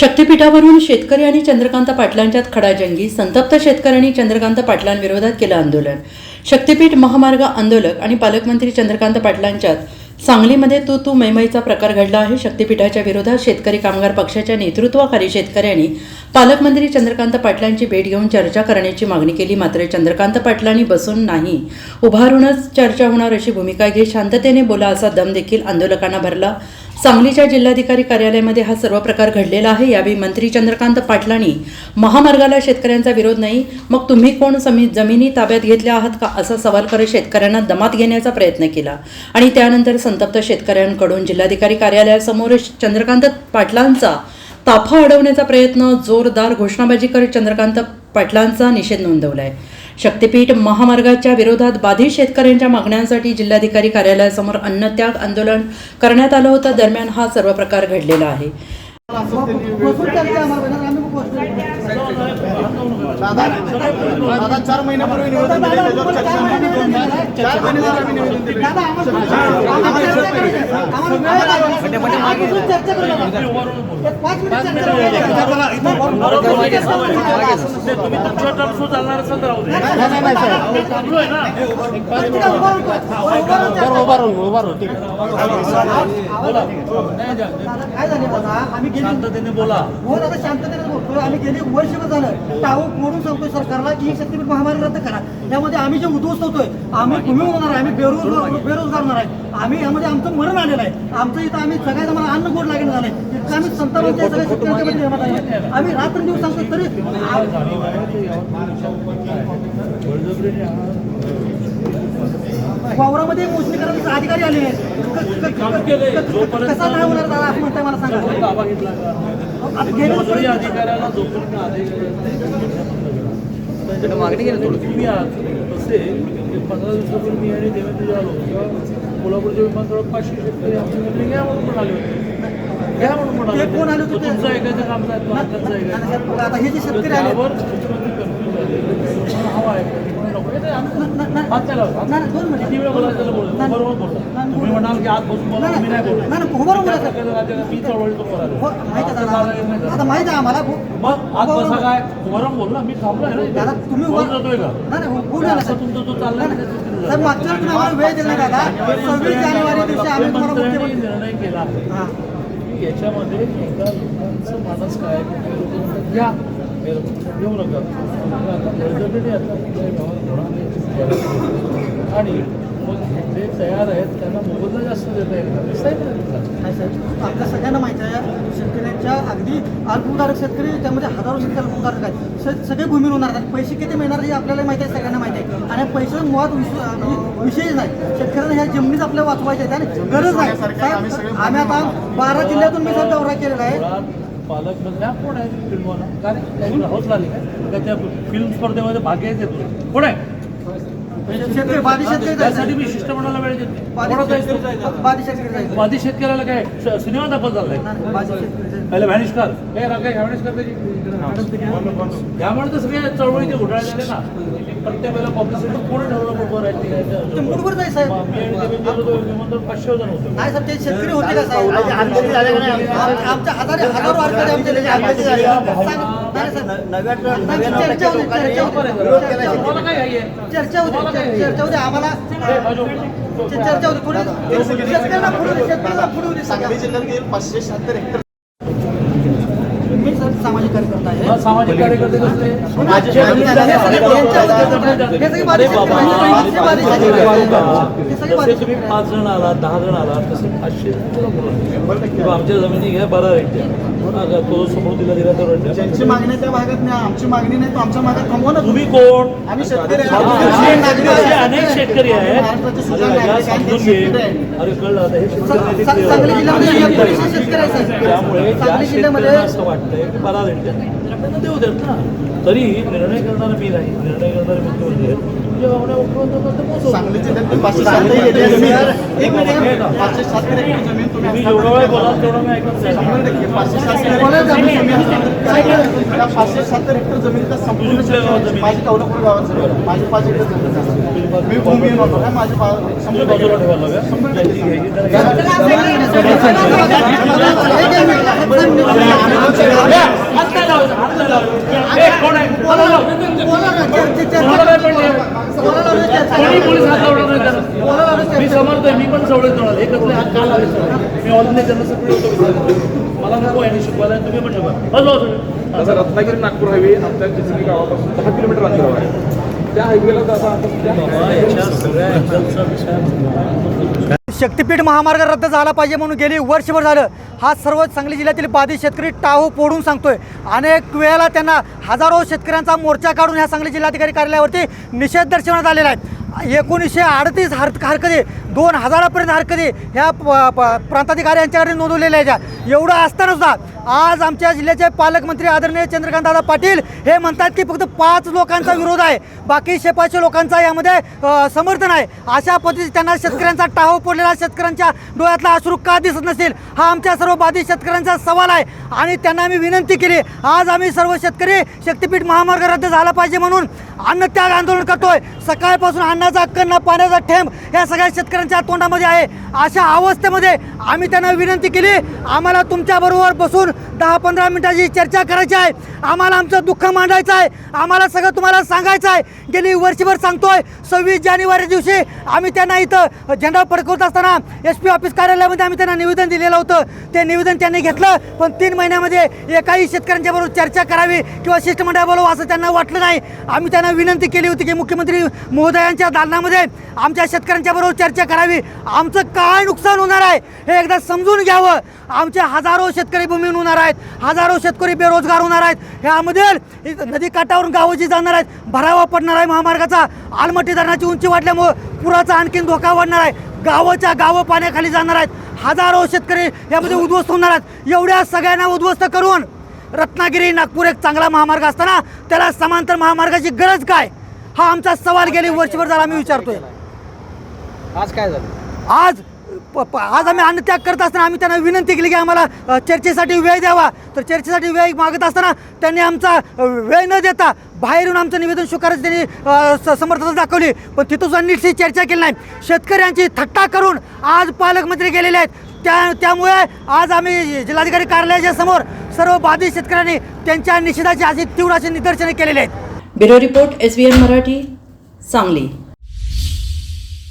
शक्तीपीठावरून शेतकरी आणि चंद्रकांत पाटलांच्यात खडाजंगी संतप्त शेतकऱ्यांनी चंद्रकांत पाटलांविरोधात केलं आंदोलन. शक्तीपीठ महामार्ग आंदोलक आणि पालकमंत्री चंद्रकांत पाटलांच्यात सांगलीमध्ये तू तू मैमईचा प्रकार घडला आहे. शक्तीपीठाच्या विरोधात शेतकरी कामगार पक्षाच्या नेतृत्वाखाली शेतकऱ्यांनी पालकमंत्री चंद्रकांत पाटलांची भेट घेऊन चर्चा करण्याची मागणी केली. मात्र चंद्रकांत पाटलांनी बसून नाही. उभारूनच चर्चा होणार अशी भूमिका घेत शांततेने बोला असा दम देखील आंदोलकांना भरला. सांगलीच्या जिल्हाधिकारी कार्यालयामध्ये हा सर्व प्रकार घडलेला आहे. यावेळी मंत्री चंद्रकांत पाटलांनी महामार्गाला शेतकऱ्यांचा विरोध नाही मग तुम्ही कोण समी जमिनी ताब्यात घेतल्या आहात का? असा सवाल करत शेतकऱ्यांना दमात घेण्याचा प्रयत्न केला. आणि त्यानंतर संतप्त शेतकऱ्यांकडून जिल्हाधिकारी कार्यालयासमोर चंद्रकांत पाटलांचा ताफा अडवण्याचा प्रयत्न जोरदार घोषणाबाजी करत चंद्रकांत पाटलांचा निषेध नोंदवलाय. शक्तीपीठ महामार्गाच्या विरोधात बाधित शेतकऱ्यांच्या मागण्यांसाठी जिल्हाधिकारी कार्यालयासमोर अन्नत्याग आंदोलन करण्यात आलं होतं. दरम्यान हा सर्व प्रकार घडलेला आहे. दादा दादा चार महिन्यापूर्वी निवेदन दिले त्याच्यावर चर्चा नाही. चार महिने झाले आम्ही निवेदन दिले दादा, आम्हाला- आम्हाला चर्चा करायची आहे. आम्हाला वेळ लागेल. आम्ही बसून चर्चा करू नका. एक पाच मिनिट चर्चा करू नका. तुम्ही तुमच्या टर्म्स चालणार असेल तर राहू दे नाही, नाही, नाही, साहेब. चालू आहे ना तुम्ही काय उभा राहतो? उभा राहून चर्चा दादा, काय झाले दादा आम्ही गेली शांततेने बोला हो दादा शांततेने बोलतोय आम्ही गेली वर्षभर झालं टाळू मोडून सांगतोय सरकारला की ही शक्तीपीठ महामार्ग रद्द करा. यामध्ये आम्ही जे उद्ध्वस्त होतोय आम्ही भूमी होणार आहे आम्ही बेरोजगार बेरोजगार होणार आहे. आम्ही यामध्ये आमचं मरण आलेलं आहे. आमचं इथं आम्ही सगळ्यात आम्हाला अन्न गोड लागेल झालंय. इतकं आम्ही संतांच्या सगळ्या शेतकऱ्यांच्या निर्माण आहे. आम्ही रात्रंदिवस सांगतो तरी वावरामध्ये मोजणी करायचे अधिकारी आले आहेत. कसा नाही होणार दादा? असं म्हणताय मला सांगा. अधिकाऱ्याला मागणी केली थोडी तुम्ही आज तसे पंधरा दिवसापूर्वी मी आणि देवेंद्र आलो तेव्हा कोल्हापूरच्या विमानतळावर पाचशे शेतकरी आमच्या मध्ये घ्या म्हणून पण आले होते घ्या म्हणून पण आले कोण आले होते? तुमचं ऐकायचं काम नाही तो आमच्याचं ऐकायचं हे हवा आहे कोणाला नको हात. किती वेळ बोलायचं त्याला तुम्ही म्हणाल की आज बसून बोला मी नाही बोलत. नाही, नाही, उभं राहून बोला, मी चळवळी. हो, माहिती आहे आता माहिती आम्हाला मग आज बसा काय वरम बोल ना मी थांबलोय ना तुम्ही बोलत उभं- जातोय का नाही बोलू नका तुमचं जो चाललाय सर. मागच्या वेळी तुम्ही आम्हाला वेळ दिला नाही दादा सव्वीस जानेवारी दिवशी आम्ही तुम्हाला निर्णय केला याच्यामध्ये एकदा लोकांचं मानस काय घ्या घेऊ नका आता होणार नाही. आणि मग जे तयार आहेत त्यांना मोबदला जास्त देता येईल आपल्या सगळ्यांना माहिती आहे शेतकऱ्यांच्या अगदी अल्पभूधारक शेतकरी त्यामध्ये हजारो शेतकरी अल्पभूधारक आहेत. स- सगळे भूमी होणार आहेत पैसे किती मिळणार हे आपल्याला माहिती आहे सगळ्यांना माहिती आहे. आणि पैसे मुळात विषय म्हणजे विषयच नाही. शेतकऱ्यांना ह्या जमिनीच आपल्याला वाचवायच्या आहेत आणि गरज नाही. आम्ही आता बारा जिल्ह्यातून मी सर दौरा केलेला आहे. हा कोण आहे फिल्मवाला का रे त्यांनी राहूच लागले काय का त्या फिल्म स्पर्धेमध्ये भाग घ्यायचे कोण आहे शेतकरी बाधित शेतकरी त्यासाठी. मी शिष्टमंडळाला वेळ देते बाधित? शेतकरी- बाधित शेतकऱ्याला काय सिनेमा चाललाय नाही, बाधित शेतकरी. पहिले व्हॅनिश कर. राखाय व्हॅनिश कर त्याची त्यामुळे तर सगळे चळवळीचे घोटाळे झाले ना. प्रत्येक वेळेला पब्लिसिटी कोणी ठरवलं बरोबर आहे साहेब. पाचशे जण होते. नाही साहेब ते शेतकरी होते का साहेब? आमच्या हजारो चर्चा होती, चर्चा होती. आम्हाला हे. चर्चा होती. थोडी शेतकऱ्यांना पुढे शेतकऱ्यांना पुढे होती सांगली जिल्ह्यात गेली पाचशे शहात्तर हेक्टर सर सामाजिक कार्यकर्ता जसे तुम्ही पाच जण आलात दहा जण आलात तसे पाचशे. किंवा आमच्या जमिनी घ्या बरा रेट द्या तो समोर दिला दिला तो रेट द्या ज्यांची मागणी आहे त्या भागात नाही आमची मागणी नाही तो आमच्या भागात थांबवा ना तुम्ही कोण आम्ही शेतकरी. अनेक शेतकरी आहेत समजून घे. अरे कळलं आता हे शेतकरी. त्यामुळे असं वाटतंय की मला रेट द्या त्यांना देऊ देत ना तरी निर्णय करणारा मी नाही निर्णय करणारे मुख्यमंत्री आहेत पाचशे शहात्तर हेक्टर जमिनीचा संपूर्ण? माझी कौलापूर गावात माझी पाच हेक्टर जमीन माझी शंभर बाजूला ठेवायला हव्या शंभर त्यांची टक्के घ्यायची त्याला घ्या. साहेब, कोणी पोलीस हात लावणार नाही त्याला. मी समर्थ आहे मी पण सवडे तोडाल एकच नाही हात का लावले सवडे? मी ऑलरेडी त्यांना सगळी होतो विचारतो. मला नको आहे शिकवायला तुम्ही पण शिकवा. बस बस, बस. आता रत्नागिरी नागपूर हायवे आपल्या चिचणी गावापासून दहा किलोमीटर अंतरावर आहे. त्या हायवेला जसा शक्तीपीठ महामार्ग रद्द झाला पाहिजे म्हणून गेली वर्षभर झालं. हा सर्व सांगली जिल्ह्यातील बाधित शेतकरी टाहू पोडून सांगतोय. अनेक वेळेला त्यांना हजारो शेतकऱ्यांचा मोर्चा काढून ह्या सांगली जिल्हाधिकारी कार्यालयावरती निषेध दर्शवण्यात आलेला आहे. एकोणीसशे अडतीस हर हरकती दोन हजारापर्यंत हरकती ह्या प- प- प्रांताधिकारी यांच्याकडे नोंदवलेल्या आहेत. एवढं असताना सुद्धा आज आमच्या जिल्ह्याचे पालकमंत्री आदरणीय चंद्रकांतदादा पाटील हे म्हणतात की फक्त पाच लोकांचा विरोध आहे. बाकी शेपाचे लोकांचा यामध्ये समर्थन आहे. अशा पद्धतीने त्यांना शेतकऱ्यांचा टाहो पडलेला शेतकऱ्यांच्या डोळ्यातला अश्रू का दिसत नसेल हा आमच्या सर्व बाधित शेतकऱ्यांचा सवाल आहे. आणि त्यांना आम्ही विनंती केली आज आम्ही सर्व शेतकरी शक्तीपीठ महामार्ग रद्द झाला पाहिजे म्हणून अन्नत्याग आंदोलन करतोय. सकाळपासून अन्नाचा कन्न पाण्याचा थेंब या सगळ्या शेतकऱ्यांच्या तोंडामध्ये आहे. अशा अवस्थेमध्ये आम्ही त्यांना विनंती केली आम्हाला तुमच्याबरोबर बसून दहा पंधरा मिनिटाची चर्चा करायची आहे. आम्हाला आमचं दुःख मांडायचं आहे. आम्हाला सगळं तुम्हाला सांगायचं आहे. गेली वर्षभर सांगतोय सव्वीस जानेवारी दिवशी आम्ही त्यांना इथं झेंडा फडकवत असताना एस पी ऑफिस कार्यालयामध्ये आम्ही त्यांना निवेदन दिलेलं होतं. ते निवेदन त्यांनी घेतलं पण तीन महिन्यामध्ये एकाही शेतकऱ्यांच्या बरोबर चर्चा करावी किंवा शिष्टमंडळ बोलावं असं त्यांना वाटलं नाही. आम्ही त्यांना विनंती केली होती की मुख्यमंत्री महोदयांच्या दालनामध्ये आमच्या शेतकऱ्यांच्या बरोबर चर्चा करावी. आमचं काय नुकसान होणार आहे हे एकदा समजून घ्यावं. आमचे हजारो शेतकरी भूमीहून होणार आहेत. हजारो शेतकरी बेरोजगार होणार आहेत. ह्यामध्ये नदी काठावरून गावं जी जाणार आहेत. भरावा पडणार आहे महामार्गाचा. आलमटी धरणाची उंची वाढल्यामुळं पुराचा आणखीन धोका वाढणार आहे. गावाच्या गावं पाण्याखाली जाणार आहेत. हजारो शेतकरी यामध्ये उद्ध्वस्त होणार आहेत. एवढ्या सगळ्यांना उद्ध्वस्त करून रत्नागिरी नागपूर एक चांगला महामार्ग असताना त्याला समांतर महामार्गाची गरज काय? हा आमचा सवाल गेली वर्षभर झाला आम्ही विचारतोय. आज काय झालं? आज प- प- आज आम्ही अन्नत्याग करत असताना आम्ही त्यांना विनंती केली की आम्हाला अ, चर्चेसाठी वेळ द्यावा. तर चर्चेसाठी वेळ मागत असताना त्यांनी आमचा अ, वेळ न देता बाहेरून आमचं निवेदन स्वीकारत त्यांनी अ, स- समर्थता दाखवली. पण तिथं सुद्धा नीटशी चर्चा केली नाही. शेतकऱ्यांची थट्टा करून आज पालकमंत्री गेलेले आहेत. त्या त्यामुळे आज आम्ही जिल्हाधिकारी कार्यालयाच्या समोर सर्व बाधित शेतकऱ्यांनी त्यांच्या निषेधाची अशी तीव्र अशी निदर्शने केलेली आहेत. Bureau report S Marathi Sangli.